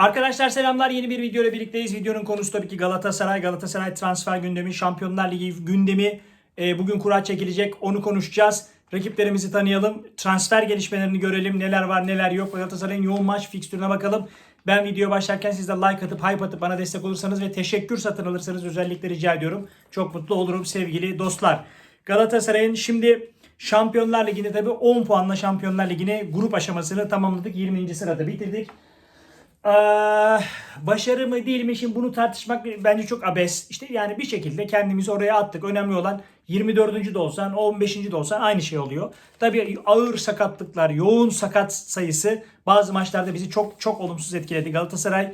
Arkadaşlar selamlar. Yeni bir video ile birlikteyiz. Videonun konusu tabii ki Galatasaray. Galatasaray transfer gündemi, Şampiyonlar Ligi gündemi. Ee, bugün kura çekilecek. Onu konuşacağız. Rakiplerimizi tanıyalım. Transfer gelişmelerini görelim. Neler var neler yok. Galatasaray'ın yoğun maç fikstürüne bakalım. Ben video başlarken siz de like atıp hype atıp bana destek olursanız ve teşekkür satın alırsanız özellikle rica ediyorum. Çok mutlu olurum sevgili dostlar. Galatasaray'ın şimdi Şampiyonlar Ligi'nde tabii 10 puanla Şampiyonlar Ligi'ne grup aşamasını tamamladık. 20. sırada bitirdik. Ee, başarı mı değil mi şimdi bunu tartışmak bence çok abes. İşte yani bir şekilde kendimizi oraya attık. Önemli olan 24. de olsan 15. de olsan aynı şey oluyor. Tabii ağır sakatlıklar, yoğun sakat sayısı bazı maçlarda bizi çok çok olumsuz etkiledi. Galatasaray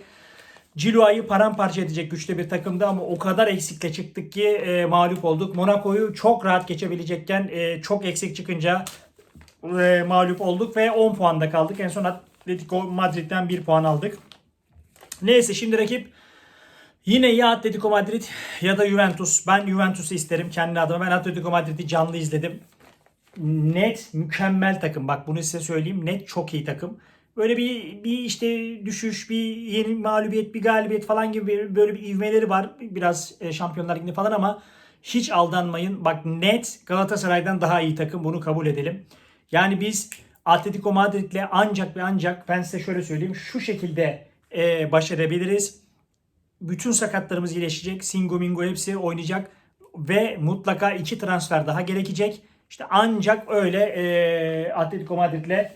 Ciloa'yı paramparça edecek güçte bir takımdı ama o kadar eksikle çıktık ki e, mağlup olduk. Monaco'yu çok rahat geçebilecekken e, çok eksik çıkınca e, mağlup olduk ve 10 puanda kaldık. En son Atletico Madrid'den 1 puan aldık. Neyse şimdi rakip yine ya Atletico Madrid ya da Juventus. Ben Juventus'u isterim kendi adıma. Ben Atletico Madrid'i canlı izledim. Net mükemmel takım. Bak bunu size söyleyeyim. Net çok iyi takım. Böyle bir bir işte düşüş, bir yeni mağlubiyet, bir galibiyet falan gibi böyle bir ivmeleri var. Biraz e, Şampiyonlar Ligi'nde falan ama hiç aldanmayın. Bak net Galatasaray'dan daha iyi takım. Bunu kabul edelim. Yani biz Atletico Madrid'le ancak ve ancak ben size şöyle söyleyeyim. Şu şekilde e, baş edebiliriz. Bütün sakatlarımız iyileşecek. Singo Mingo hepsi oynayacak. Ve mutlaka iki transfer daha gerekecek. İşte ancak öyle e, Atletico Madrid'le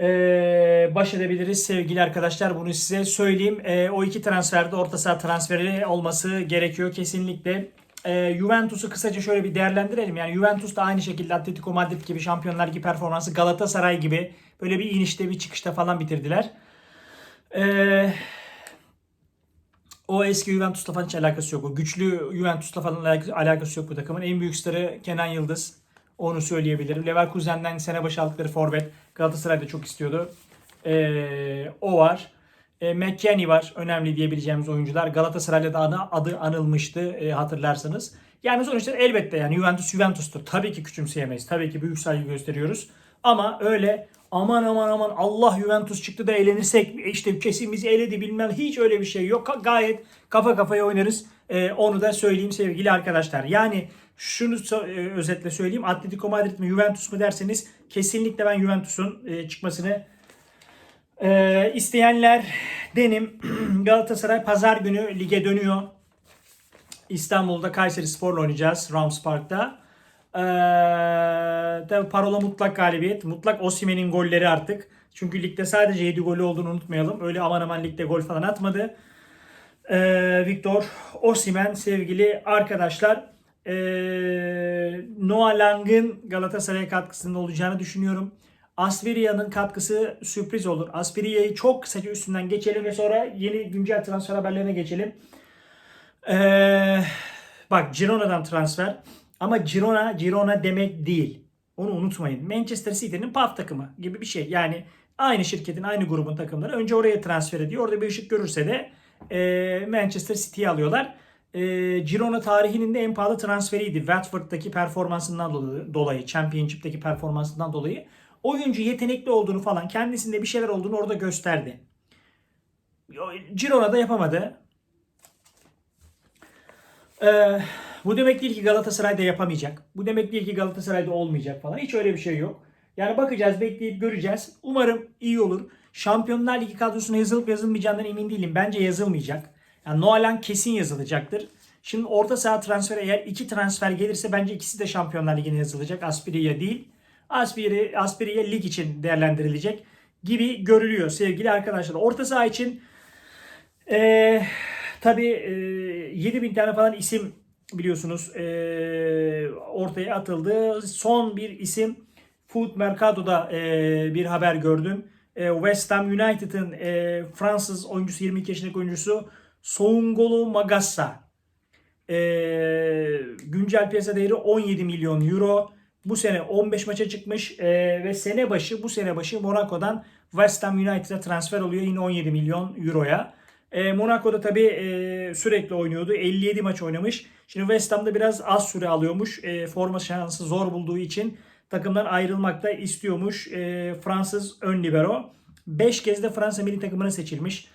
e, baş edebiliriz sevgili arkadaşlar. Bunu size söyleyeyim. E, o iki transferde orta saha transferi olması gerekiyor kesinlikle. E, Juventus'u kısaca şöyle bir değerlendirelim. Yani Juventus da aynı şekilde Atletico Madrid gibi Şampiyonlar Ligi performansı Galatasaray gibi böyle bir inişte bir çıkışta falan bitirdiler. Eee o eski Juventus'la falan hiç alakası yok. O güçlü Juventus'la falan alakası, yok bu takımın. En büyük starı Kenan Yıldız. Onu söyleyebilirim. Leverkusen'den sene başı aldıkları forvet. Galatasaray da çok istiyordu. Ee, o var. E, McKennie var. Önemli diyebileceğimiz oyuncular. Galatasaray'la da adı, adı anılmıştı e, hatırlarsanız. Yani sonuçta elbette yani Juventus Juventus'tur. Tabii ki küçümseyemeyiz. Tabii ki büyük saygı gösteriyoruz. Ama öyle aman aman aman Allah Juventus çıktı da eğlenirsek işte kesin bizi eledi bilmem hiç öyle bir şey yok. Gayet kafa kafaya oynarız. Ee, onu da söyleyeyim sevgili arkadaşlar. Yani şunu e, özetle söyleyeyim. Atletico Madrid mi Juventus mu derseniz kesinlikle ben Juventus'un e, çıkmasını e, isteyenler denim. Galatasaray pazar günü lige dönüyor. İstanbul'da Kayseri Spor'la oynayacağız Rams Park'ta. Ee, tabii parola mutlak galibiyet. Mutlak Osimen'in golleri artık. Çünkü ligde sadece 7 golü olduğunu unutmayalım. Öyle aman aman ligde gol falan atmadı. Ee, Victor Osimen sevgili arkadaşlar. Ee, Noah Lang'ın Galatasaray'a katkısının olacağını düşünüyorum. Asfiria'nın katkısı sürpriz olur. Asfiria'yı çok kısaca üstünden geçelim ve sonra yeni güncel transfer haberlerine geçelim. Ee, bak Girona'dan transfer. Ama Girona, Girona demek değil. Onu unutmayın. Manchester City'nin PAF takımı gibi bir şey. Yani aynı şirketin, aynı grubun takımları önce oraya transfer ediyor. Orada bir ışık görürse de e, Manchester City'yi alıyorlar. E, Girona tarihinin de en pahalı transferiydi. Watford'daki performansından dolayı, Championship'teki performansından dolayı. Oyuncu yetenekli olduğunu falan, kendisinde bir şeyler olduğunu orada gösterdi. Girona da yapamadı. Ee, bu demek değil ki Galatasaray'da yapamayacak. Bu demek değil ki Galatasaray'da olmayacak falan. Hiç öyle bir şey yok. Yani bakacağız, bekleyip göreceğiz. Umarım iyi olur. Şampiyonlar Ligi kadrosuna yazılıp yazılmayacağından emin değilim. Bence yazılmayacak. Yani Noalan kesin yazılacaktır. Şimdi orta saha transferi eğer iki transfer gelirse bence ikisi de Şampiyonlar Ligi'ne yazılacak. Aspiriye değil. Aspiri, Aspiriye lig için değerlendirilecek gibi görülüyor sevgili arkadaşlar. Orta saha için ee, tabii e, 7000 tane falan isim biliyorsunuz e, ortaya atıldı. Son bir isim Food Mercado'da e, bir haber gördüm. E, West Ham United'ın e, Fransız oyuncusu 22 yaşındaki oyuncusu Soungolo Magassa. E, güncel piyasa değeri 17 milyon euro. Bu sene 15 maça çıkmış e, ve sene başı bu sene başı Monaco'dan West Ham United'a transfer oluyor yine 17 milyon euroya. E, Monaco'da tabii e, sürekli oynuyordu. 57 maç oynamış. Şimdi West Ham'da biraz az süre alıyormuş. E, forma şansı zor bulduğu için takımdan ayrılmak da istiyormuş. E, Fransız ön libero. 5 kez de Fransa milli takımına seçilmiş.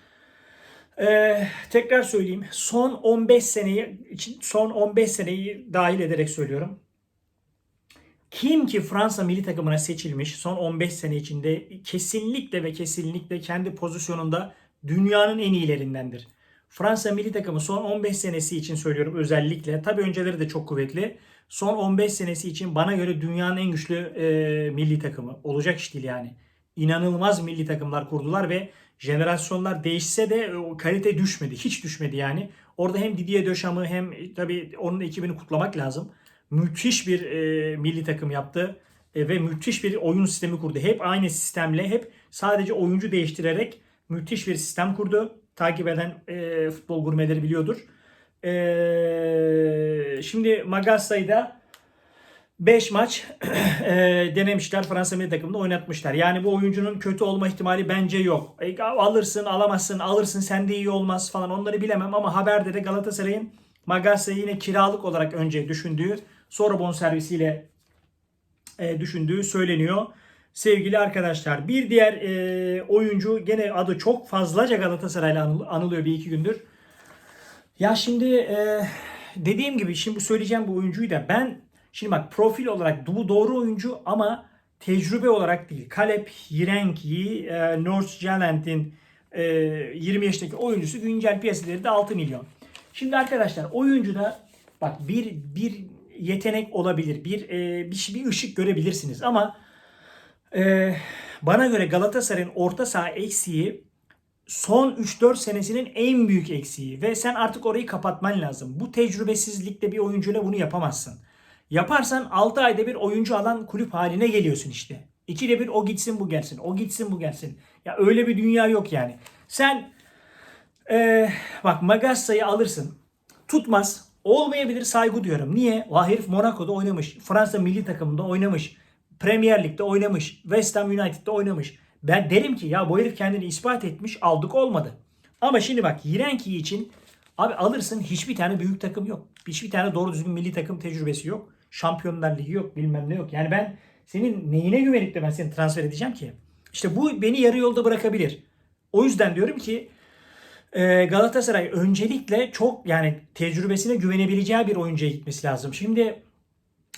Ee, tekrar söyleyeyim. Son 15 seneyi son 15 seneyi dahil ederek söylüyorum. Kim ki Fransa milli takımına seçilmiş son 15 sene içinde kesinlikle ve kesinlikle kendi pozisyonunda dünyanın en iyilerindendir. Fransa milli takımı son 15 senesi için söylüyorum özellikle. Tabii önceleri de çok kuvvetli. Son 15 senesi için bana göre dünyanın en güçlü e, milli takımı. Olacak iş değil yani. İnanılmaz milli takımlar kurdular ve jenerasyonlar değişse de o kalite düşmedi. Hiç düşmedi yani. Orada hem Didier Dechamps'ı hem e, tabii onun ekibini kutlamak lazım. Müthiş bir e, milli takım yaptı e, ve müthiş bir oyun sistemi kurdu. Hep aynı sistemle, hep sadece oyuncu değiştirerek müthiş bir sistem kurdu. Takip eden e, futbol gurmeleri biliyordur. E, şimdi Magassa'yı da 5 maç e, denemişler. Fransa milli takımında oynatmışlar. Yani bu oyuncunun kötü olma ihtimali bence yok. E, alırsın, alamazsın, alırsın sende iyi olmaz falan onları bilemem ama haberde de Galatasaray'ın Magassa'yı yine kiralık olarak önce düşündüğü, sonra bonservisiyle e, düşündüğü söyleniyor. Sevgili arkadaşlar bir diğer e, oyuncu gene adı çok fazlaca Galatasaray'la anıl- anılıyor bir iki gündür. Ya şimdi e, dediğim gibi şimdi söyleyeceğim bu oyuncuyu da ben şimdi bak profil olarak bu doğru oyuncu ama tecrübe olarak değil. Kalep Yirenki, e, North Jalent'in e, 20 yaşındaki oyuncusu güncel piyasa değeri de 6 milyon. Şimdi arkadaşlar oyuncuda bak bir bir yetenek olabilir. Bir e, bir, bir ışık görebilirsiniz ama e, bana göre Galatasaray'ın orta saha eksiği son 3-4 senesinin en büyük eksiği ve sen artık orayı kapatman lazım. Bu tecrübesizlikte bir oyuncuyla bunu yapamazsın. Yaparsan 6 ayda bir oyuncu alan kulüp haline geliyorsun işte. İkide bir o gitsin bu gelsin, o gitsin bu gelsin. Ya öyle bir dünya yok yani. Sen ee, bak Magassa'yı alırsın. Tutmaz. Olmayabilir saygı diyorum. Niye? O herif Monaco'da oynamış. Fransa milli takımında oynamış. Premier Lig'de oynamış. West Ham United'da oynamış. Ben derim ki ya bu herif kendini ispat etmiş aldık olmadı. Ama şimdi bak Yirenki için abi alırsın hiçbir tane büyük takım yok. Hiçbir tane doğru düzgün milli takım tecrübesi yok. Şampiyonlar Ligi yok bilmem ne yok. Yani ben senin neyine güvenip de ben seni transfer edeceğim ki? İşte bu beni yarı yolda bırakabilir. O yüzden diyorum ki ee, Galatasaray öncelikle çok yani tecrübesine güvenebileceği bir oyuncuya gitmesi lazım. Şimdi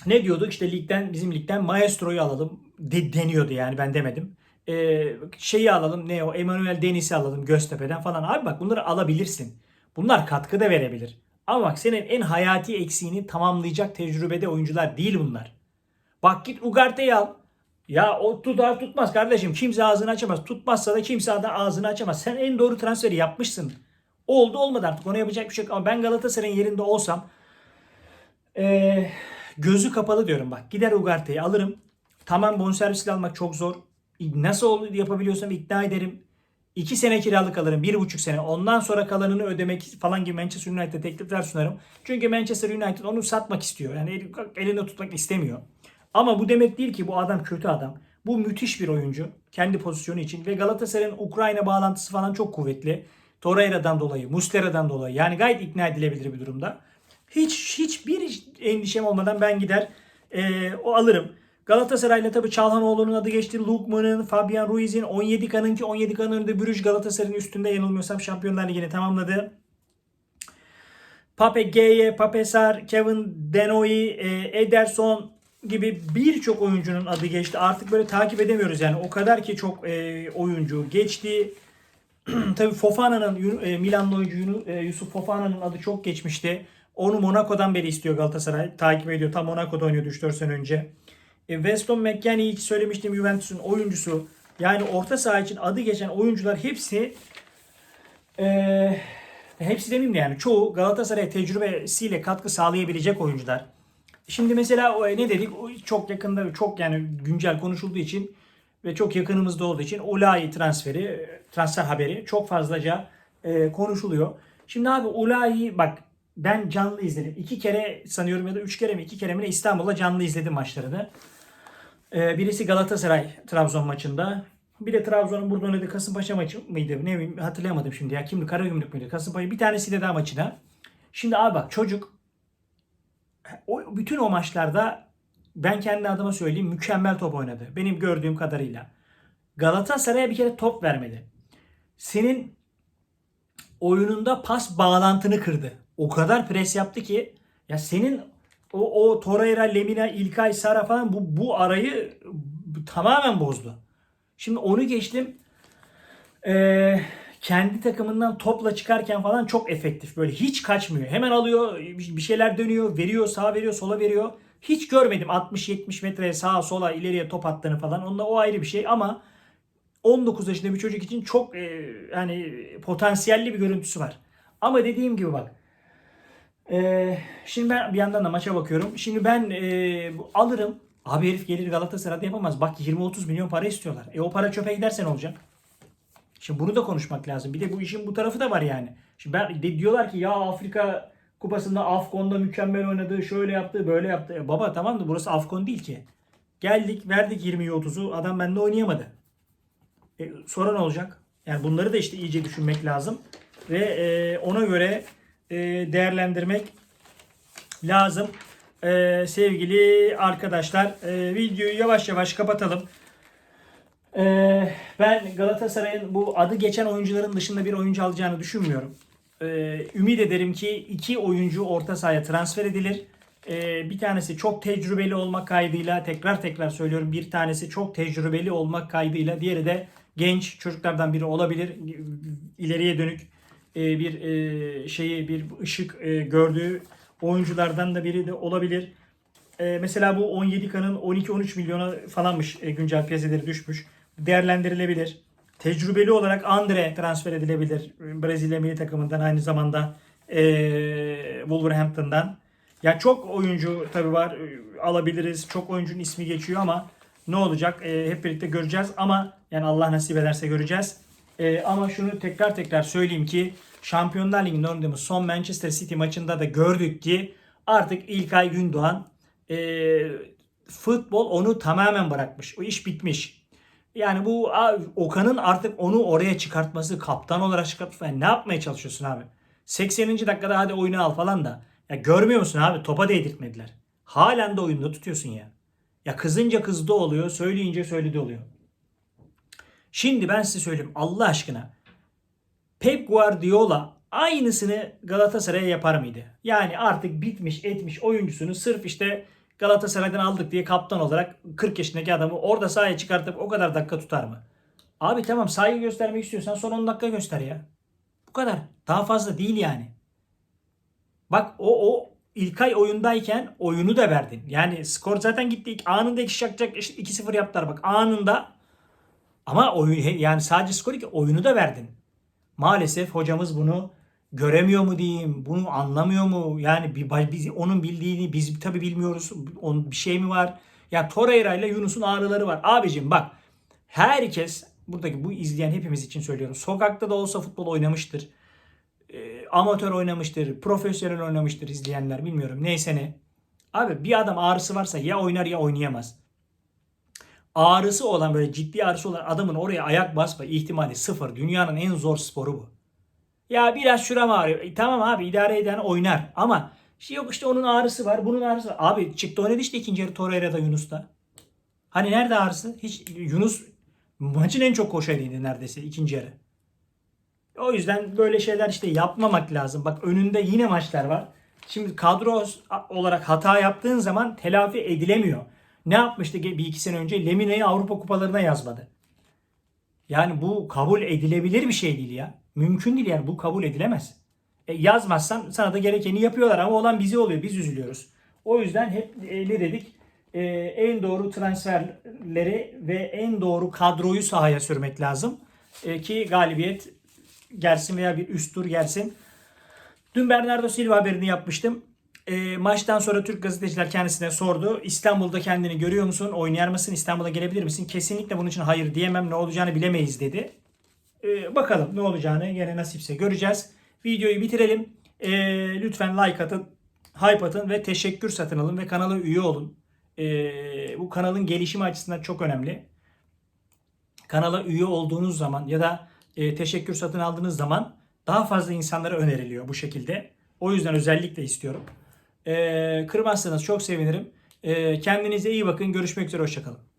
ne diyorduk işte ligden bizim ligden Maestro'yu alalım de, deniyordu yani ben demedim. Ee, şeyi alalım ne o Emmanuel Deniz'i alalım Göztepe'den falan. Abi bak bunları alabilirsin. Bunlar katkı da verebilir. Ama bak senin en hayati eksiğini tamamlayacak tecrübede oyuncular değil bunlar. Bak git Ugarte'yi al. Ya o tutar tutmaz kardeşim. Kimse ağzını açamaz. Tutmazsa da kimse de ağzını açamaz. Sen en doğru transferi yapmışsın. Oldu olmadı artık. Ona yapacak bir şey yok. Ama ben Galatasaray'ın yerinde olsam eee, gözü kapalı diyorum bak. Gider Ugarte'yi alırım. Tamam bonservisle almak çok zor. Nasıl yapabiliyorsam ikna ederim. 2 sene kiralık alırım. 1,5 sene. Ondan sonra kalanını ödemek falan gibi Manchester United'e teklifler sunarım. Çünkü Manchester United onu satmak istiyor. Yani el- elinde tutmak istemiyor. Ama bu demek değil ki bu adam kötü adam. Bu müthiş bir oyuncu. Kendi pozisyonu için. Ve Galatasaray'ın Ukrayna bağlantısı falan çok kuvvetli. Torreira'dan dolayı, Muslera'dan dolayı. Yani gayet ikna edilebilir bir durumda. Hiç hiçbir endişem olmadan ben gider eee, o alırım. Galatasaray'la tabii Çalhanoğlu'nun adı geçti. Lukman'ın, Fabian Ruiz'in, 17K'nın ki 17K'nın önünde Brüj Galatasaray'ın üstünde yanılmıyorsam Şampiyonlar Ligi'ni tamamladı. Pape Geye, Pape Sar, Kevin Denoy, e, Ederson gibi birçok oyuncunun adı geçti. Artık böyle takip edemiyoruz yani. O kadar ki çok e, oyuncu geçti. Tabii Fofana'nın e, Milanlı oyuncu e, Yusuf Fofana'nın adı çok geçmişti. Onu Monaco'dan beri istiyor Galatasaray. Takip ediyor. Tam Monaco'da oynuyordu 3-4 sene önce. E, Weston McKennie'yi hiç söylemiştim Juventus'un oyuncusu. Yani orta saha için adı geçen oyuncular hepsi e, hepsi demeyeyim de yani çoğu Galatasaray tecrübesiyle katkı sağlayabilecek oyuncular. Şimdi mesela o, ne dedik? Çok yakında çok yani güncel konuşulduğu için ve çok yakınımızda olduğu için Ulayi transferi, e, transfer haberi çok fazlaca e, konuşuluyor. Şimdi abi Ulayi bak ben canlı izledim. iki kere sanıyorum ya da üç kere mi iki kere mi İstanbul'da canlı izledim maçlarını. E, birisi Galatasaray Trabzon maçında. Bir de Trabzon'un burada oynadığı Kasımpaşa maçı mıydı? Ne bileyim hatırlayamadım şimdi ya. Kimdi? Karagümrük müydü? Kasımpaşa. Bir tanesi de daha maçına. Şimdi abi bak çocuk o, bütün o maçlarda ben kendi adıma söyleyeyim mükemmel top oynadı. Benim gördüğüm kadarıyla. Galatasaray'a bir kere top vermedi. Senin oyununda pas bağlantını kırdı. O kadar pres yaptı ki ya senin o, o Torreira, Lemina, İlkay, Sara falan bu, bu arayı tamamen bozdu. Şimdi onu geçtim. Ee, kendi takımından topla çıkarken falan çok efektif. Böyle hiç kaçmıyor. Hemen alıyor, bir şeyler dönüyor, veriyor, sağa veriyor, sola veriyor. Hiç görmedim 60-70 metreye sağa sola ileriye top attığını falan. Onunla o ayrı bir şey ama 19 yaşında bir çocuk için çok e, yani potansiyelli bir görüntüsü var. Ama dediğim gibi bak. e, şimdi ben bir yandan da maça bakıyorum. Şimdi ben e, alırım. Abi herif gelir Galatasaray'da yapamaz. Bak 20-30 milyon para istiyorlar. E o para çöpe giderse ne olacak? Şimdi bunu da konuşmak lazım. Bir de bu işin bu tarafı da var yani. Şimdi ben de diyorlar ki ya Afrika kupasında Afkon'da mükemmel oynadı, şöyle yaptı, böyle yaptı. E baba tamam da burası Afkon değil ki. Geldik, verdik 20'yi 30'u. Adam bende oynayamadı. E, sonra ne olacak? Yani bunları da işte iyice düşünmek lazım. Ve e, ona göre e, değerlendirmek lazım. E, sevgili arkadaşlar e, videoyu yavaş yavaş kapatalım. E, ben Galatasaray'ın bu adı geçen oyuncuların dışında bir oyuncu alacağını düşünmüyorum. E, ümit ederim ki iki oyuncu orta sahaya transfer edilir. E, bir tanesi çok tecrübeli olmak kaydıyla tekrar tekrar söylüyorum bir tanesi çok tecrübeli olmak kaydıyla diğeri de genç çocuklardan biri olabilir. İleriye dönük e, bir e, şeyi bir ışık e, gördüğü oyunculardan da biri de olabilir. E, mesela bu 17K'nın 12-13 milyona falanmış e, güncel piyasaları düşmüş. Değerlendirilebilir. Tecrübeli olarak Andre transfer edilebilir. Brezilya milli takımından aynı zamanda Wolverhampton'dan. Ya çok oyuncu tabii var alabiliriz. Çok oyuncunun ismi geçiyor ama ne olacak hep birlikte göreceğiz ama yani Allah nasip ederse göreceğiz. Ama şunu tekrar tekrar söyleyeyim ki Şampiyonlar Ligi'nde oynadığımız son Manchester City maçında da gördük ki artık İlkay Gündoğan e, futbol onu tamamen bırakmış. O iş bitmiş. Yani bu Okan'ın artık onu oraya çıkartması, kaptan olarak çıkartması. Yani ne yapmaya çalışıyorsun abi? 80. dakikada hadi oyunu al falan da. Ya görmüyor musun abi? Topa değdirtmediler. Halen de oyunda tutuyorsun ya. Ya kızınca kızdı oluyor, söyleyince söyledi oluyor. Şimdi ben size söyleyeyim Allah aşkına. Pep Guardiola aynısını Galatasaray'a yapar mıydı? Yani artık bitmiş etmiş oyuncusunu sırf işte Galatasaray'dan aldık diye kaptan olarak 40 yaşındaki adamı orada sahaya çıkartıp o kadar dakika tutar mı? Abi tamam saygı göstermek istiyorsan son 10 dakika göster ya. Bu kadar. Daha fazla değil yani. Bak o o İlkay oyundayken oyunu da verdin. Yani skor zaten gitti. Anında iki şakacak 2-0 yaptılar bak anında. Ama oyun yani sadece skor iki oyunu da verdin. Maalesef hocamız bunu göremiyor mu diyeyim, bunu anlamıyor mu? Yani bir, biz onun bildiğini biz tabii bilmiyoruz. Onun bir şey mi var? Ya Torreira ile Yunus'un ağrıları var. Abicim bak herkes buradaki bu izleyen hepimiz için söylüyorum. Sokakta da olsa futbol oynamıştır. E, amatör oynamıştır, profesyonel oynamıştır izleyenler bilmiyorum. Neyse ne. Abi bir adam ağrısı varsa ya oynar ya oynayamaz. Ağrısı olan böyle ciddi ağrısı olan adamın oraya ayak basma ihtimali sıfır. Dünyanın en zor sporu bu. Ya biraz şuram ağrıyor. E, tamam abi idare eden oynar. Ama şey yok işte onun ağrısı var, bunun ağrısı var. Abi çıktı oynadı işte ikinci yarı Torreira'da Yunus'ta. Hani nerede ağrısı? Hiç Yunus maçın en çok koşarıydı neredeyse ikinci yarı. O yüzden böyle şeyler işte yapmamak lazım. Bak önünde yine maçlar var. Şimdi kadro olarak hata yaptığın zaman telafi edilemiyor. Ne yapmıştı bir iki sene önce? Lemine'yi Avrupa kupalarına yazmadı. Yani bu kabul edilebilir bir şey değil ya. Mümkün değil yani bu kabul edilemez. E, yazmazsan sana da gerekeni yapıyorlar ama olan bize oluyor. Biz üzülüyoruz. O yüzden hep e, ne dedik? E, en doğru transferleri ve en doğru kadroyu sahaya sürmek lazım. E, ki galibiyet gelsin veya bir üst tur gelsin. Dün Bernardo Silva haberini yapmıştım. E, maçtan sonra Türk gazeteciler kendisine sordu. İstanbul'da kendini görüyor musun? Oynar mısın? İstanbul'a gelebilir misin? Kesinlikle bunun için hayır diyemem. Ne olacağını bilemeyiz dedi. E, bakalım ne olacağını yine nasipse göreceğiz. Videoyu bitirelim. E, lütfen like atın, hype atın ve teşekkür satın alın ve kanala üye olun. E, bu kanalın gelişimi açısından çok önemli. Kanala üye olduğunuz zaman ya da e, teşekkür satın aldığınız zaman daha fazla insanlara öneriliyor bu şekilde. O yüzden özellikle istiyorum. E, kırmazsanız çok sevinirim. E, kendinize iyi bakın. Görüşmek üzere. Hoşçakalın.